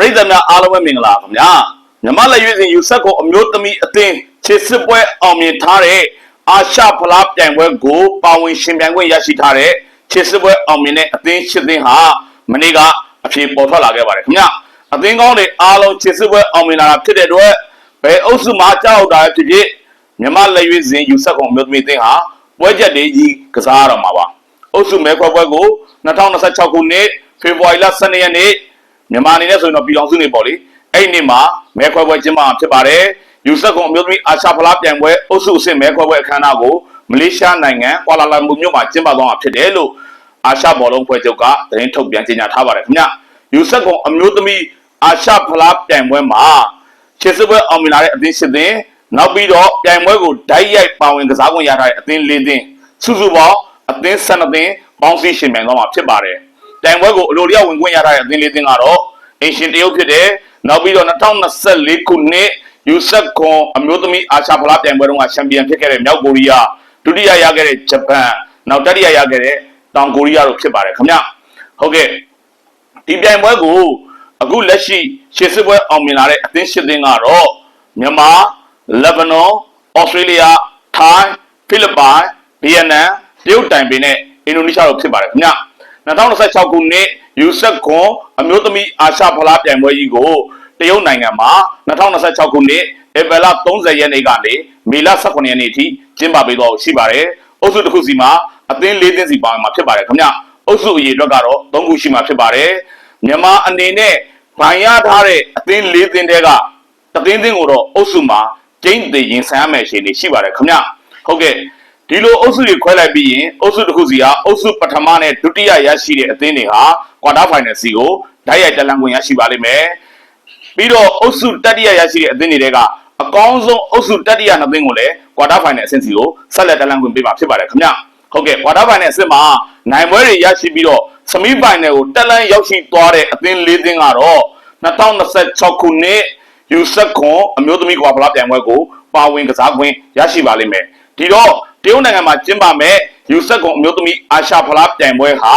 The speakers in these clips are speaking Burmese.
ပရိသတ်များအားလုံးပဲမင်္ဂလာခင်ဗျာမြမလက်ရွေးစဉ်ယူဆက်ကိုအမျိုးသမီးအသင်းခြေစစ်ပွဲအောင်မြင်ထားတဲ့အာရှဖလားပြိုင်ပွဲကိုပါဝင်ရှင်ပြိုင်ခွင့်ရရှိထားတဲ့ခြေစစ်ပွဲအောင်မြင်တဲ့အသင်းရှစ်သင်းဟာမနေ့ကအဖြေပေါ်ထွက်လာခဲ့ပါတယ်ခင်ဗျာအသင်းကောင်းတွေအားလုံးခြေစစ်ပွဲအောင်မြင်လာတာဖြစ်တဲ့အတွက်ဘယ်အုပ်စုမှာကြောက်တာဖြစ်ဖြစ်မြမလက်ရွေးစဉ်ယူဆက်ကောင်အမျိုးသမီးအသင်းဟာပွဲချက်တွေကြီးကစားရတော့မှာပါအုပ်စုမဲခွဲပွဲကို2026ခုနှစ်ဖေဖော်ဝါရီလ12ရက်နေ့ မြန်မာအနေနဲ့ဆိုရင်တော့ပြည်တော်စုနေပေါ့လေအဲ့ဒီနေ့မှာမဲခွဲပွဲကျင်းပမှာဖြစ်ပါတယ်ယူဆက်ကွန်အမျိုးသမီးအာရှဖလားပြိုင်ပွဲအုပ်စုအဆင့်မဲခွဲပွဲအခမ်းအနားကိုမလေးရှားနိုင်ငံကွာလာလမ်ပူမြို့မှာကျင်းပသွားမှာဖြစ်တယ်လို့အာရှဘောလုံးဖွဲ့ချုပ်ကသတင်းထုတ်ပြန်ကြေညာထားပါတယ်ခင်ဗျယူဆက်ကွန်အမျိုးသမီးအာရှဖလားပြိုင်ပွဲမှာခြေစစ်ပွဲအောင်မြင်လာတဲ့အသင်းရှစ်သင်းနောက်ပြီးတော့ပြိုင်ပွဲကိုဓာတ်ရိုက်ပါဝင်ကစားခွင့်ရထားတဲ့အသင်း၄သင်းစုစုပေါင်းအသင်း၁၂သင်းပေါင်းစည်းရှင်ပြိုင်သွားမှာဖြစ်ပါတယ် တိုင်ပွဲကိုအလိုလျောက်ဝင်ခွင့်ရထားတဲ့အသင်းလေးသင်းကတော့အင်ရှင်တရုတ်ဖြစ်တယ်။နောက်ပြီးတော့2024ခုနှစ်ယူဆက်ကွန်အမျိုးသမီးအာရှဖလားပြိုင်ပွဲတုန်းကချန်ပီယံဖြစ်ခဲ့တဲ့မြောက်ကိုရီးယားဒုတိယရခဲ့တဲ့ဂျပန်နောက်တတိယရခဲ့တဲ့တောင်ကိုရီးယားတို့ဖြစ်ပါတယ်ခင်ဗျ။ဟုတ်ကဲ့ဒီပြိုင်ပွဲကိုအခုလက်ရှိရှေ့စစ်ပွဲအောင်မြင်လာတဲ့အသင်းရှစ်သင်းကတော့မြန်မာလက်ဘနွန်ဩစတြေးလျထိုင်းဖိလစ်ပိုင်ဗီယက်နမ်တရုတ်တိုင်ပင်နဲ့အင်ဒိုနီးရှားတို့ဖြစ်ပါတယ်ခင်ဗျ 2026ခုနှစ်ယူဆက်ခွန်အမျိုးသမီးအာရှဖလားပြိုင်ပွဲကြီးကိုတရုတ်နိုင်ငံမှာ2026ခုနှစ်ဧပြီလ30ရက်နေ့ကနေမေလ18ရက်နေ့အထိကျင်းပပေးတော့ရှိပါတယ်။အုပ်စုတစ်ခုစီမှာအသင်း၄သင်းစီပါဝင်မှာဖြစ်ပါတယ်ခင်ဗျ။အုပ်စုအရေအတွက်ကတော့၃ခုရှိမှာဖြစ်ပါတယ်။မြန်မာအနေနဲ့ဗန်ရထားတဲ့အသင်း၄သင်းတဲကတသင်းသင်းကိုတော့အုပ်စုမှာကျင်းသေးရင်ဆိုင်ရမယ်ရှင်တွေရှိပါတယ်ခင်ဗျ။ဟုတ်ကဲ့ ဒီလိုအုပ်စုတွေခွဲလိုက်ပြီးရင်အုပ်စုတစ်ခုစီကအုပ်စုပထမနဲ့ဒုတိယရရှိတဲ့အသင်းတွေဟာကွာတာဖိုင်နယ်စီကိုဓာတ်ရိုက်တက်လန်ခွင့်ရရှိပါလိမ့်မယ်။ပြီးတော့အုပ်စုတတိယရရှိတဲ့အသင်းတွေတဲကအကောင်းဆုံးအုပ်စုတတိယနှစ်သင်းကိုလည်းကွာတာဖိုင်နယ်အဆင့်စီကိုဆက်လက်တက်လန်ခွင့်ပေးမှာဖြစ်ပါတယ်ခင်ဗျ။ဟုတ်ကဲ့ကွာတာဖိုင်နယ်အဆင့်မှာနိုင်ပွဲတွေရရှိပြီးတော့စမီဖိုင်နယ်ကိုတက်လန်ရောက်ရှိသွားတဲ့အသင်း၄သင်းကတော့2026ခုနှစ်ယူဆက်ခွန်အမျိုးသမီးကွာဖလားပြိုင်ပွဲကိုပါဝင်ကစားခွင့်ရရှိပါလိမ့်မယ်။ဒီတော့ တရုတ်နိုင်ငံမှာကျင်းပမဲ့ယူဆက်ကွန်အမျိုးသမီးအာရှဖလားပြိုင်ပွဲဟာ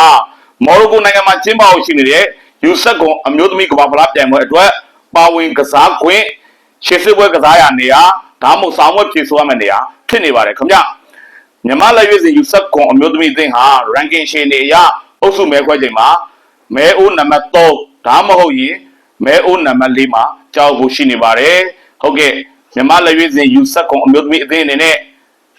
မော်ရိုကိုနိုင်ငံမှာကျင်းပအောင်ရှိနေတဲ့ယူဆက်ကွန်အမျိုးသမီးကမ္ဘာဖလားပြိုင်ပွဲအတွက်ပါဝင်ကစားခွင့်ရှေ့စစ်ပွဲကစားရနေရာဒါမှမဟုတ်ဆောင်ဝက်ဖြည့်ဆိုရမယ့်နေရာဖြစ်နေပါတယ်ခင်ဗျမြန်မာလက်ရွေးစင်ယူဆက်ကွန်အမျိုးသမီးအသင်းဟာ ranking ရှင်နေရအုပ်စုမဲခွဲချိန်မှာမဲအိုးနံပါတ်3ဒါမှမဟုတ်ရင်မဲအိုးနံပါတ်4မှာကြောက်ဖို့ရှိနေပါတယ်ဟုတ်ကဲ့မြန်မာလက်ရွေးစင်ယူဆက်ကွန်အမျိုးသမီးအသင်းအနေနဲ့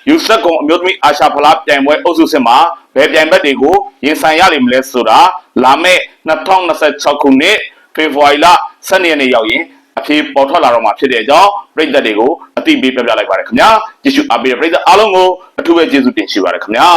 ယူဆက်ကုံအမျိုးသမီးအာရှဖလားပြိုင်ပွဲအုပ်စုစစ်မှာဘယ်ပြိုင်ဘက်တွေကိုရင်ဆိုင်ရလိမ့်မလဲဆိုတာလာမယ့်2026ခုနှစ်ဖေဖော်ဝါရီလ12ရက်နေ့ရောက်ရင်အဖြေပေါ်ထွက်လာတော့မှာဖြစ်တဲ့အကြောင်းပြည်သက်တွေကိုအသိပေးပြပြလိုက်ပါရခင်ဗျာကျေးဇူးအပေးတဲ့ပြည်သက်အားလုံးကိုအထူးပဲကျေးဇူးတင်ရှိပါရခင်ဗျာ